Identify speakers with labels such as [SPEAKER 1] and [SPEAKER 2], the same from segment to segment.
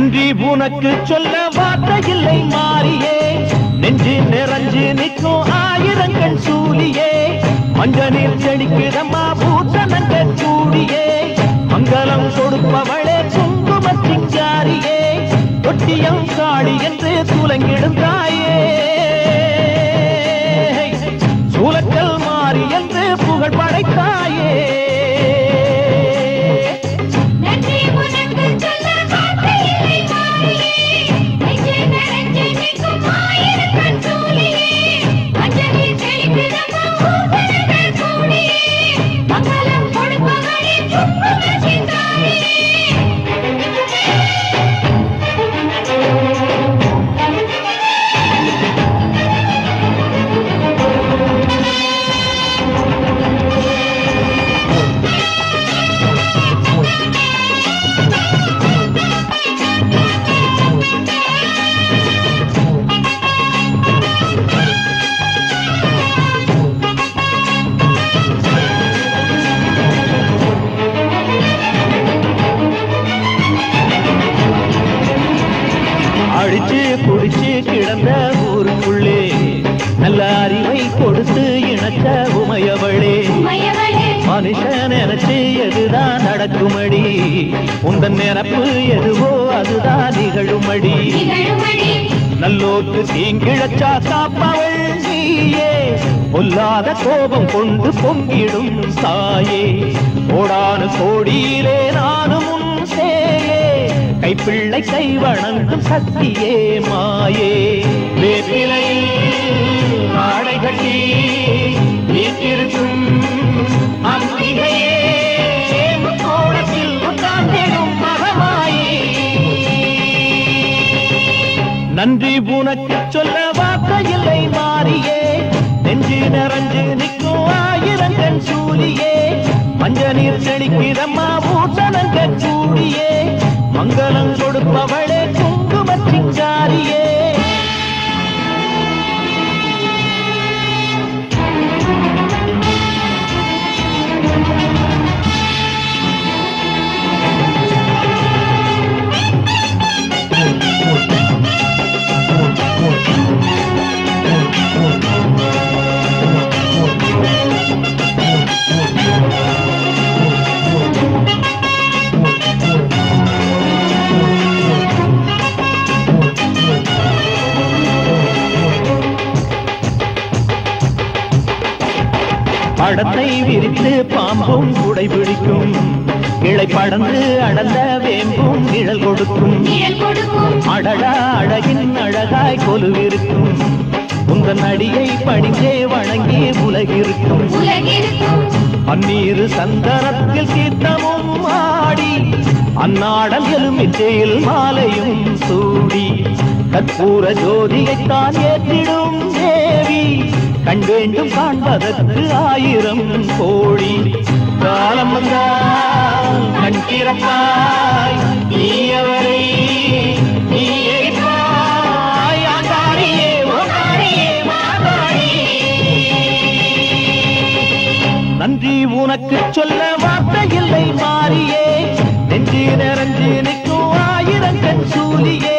[SPEAKER 1] நன்றி உனக்கு சொல்ல வார்த்தையில்லை மாறியே. நெஞ்சு நிறைஞ்சு நிற்கும் ஆயிரங்கள் சூலியே மஞ்சளில் பூத்த நங்கள் சூடியே மங்களம் கொடுப்பவளே குங்குமத்தின் ஜாரியே தொட்டியம் காடி என்று துலங்கிடும் தாயே. சூலக்கல் மாறி என்று புகழ் படைத்தாயே. மனுஷன் நினைச்சு எதுதான் நடக்குமடி? உந்தன் நினப்பு எதுவோ அதுதான் நிகழுமடி. நல்லோர்க்கு தீங்கிழச்சா காப்பவள் நீயே. பொல்லாத கோபம் கொண்டு பொங்கிடும் தாயே கோடானு கோடியிலே நானும் உன் சேயே. கைப்பிள்ளை கை வணங்கும் சக்தியே மாயே. வேப்பிலையில் ஆடை கட்டி வீட்டிருக்கும் நன்றி உனக்கு சொல்ல வார்த்தை இல்லை. படத்தை விரித்து பாம்பும் குடை பிடிக்கும். கிளை படந்து அடர்ந்த வேம்பும் நிழல் கொடுக்கும். அடடா அழகின் அழகாய் கொலுவிருக்கும். உந்தன் அடியை பணிந்தே வணங்கி உலகிருக்கும்.
[SPEAKER 2] உலகிருக்கும்.
[SPEAKER 1] பன்னீரு சந்தனத்தில் சீத்தமும் ஆடி அந்நாடல் எலுமிச்சையில் மாலையும் சூடி கற்பூர ஜோதியைத்தான் ஏற்றிடும் தேவி. கண் வேண்டும் காண்பதற்கு ஆயிரம் கோழி காலம் கண் திறப்பாய். நீயவரை நீ எரிப்பாய் ஆண்டாடியே நன்றி உனக்கு சொல்ல வார்த்தை இல்லை மாறியே. நெஞ்சி நிறைஞ்சு நிற்கும் ஆயிரங்கன் சூரியே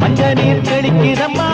[SPEAKER 1] மஞ்ச நீர் கடிக்கிறம்மா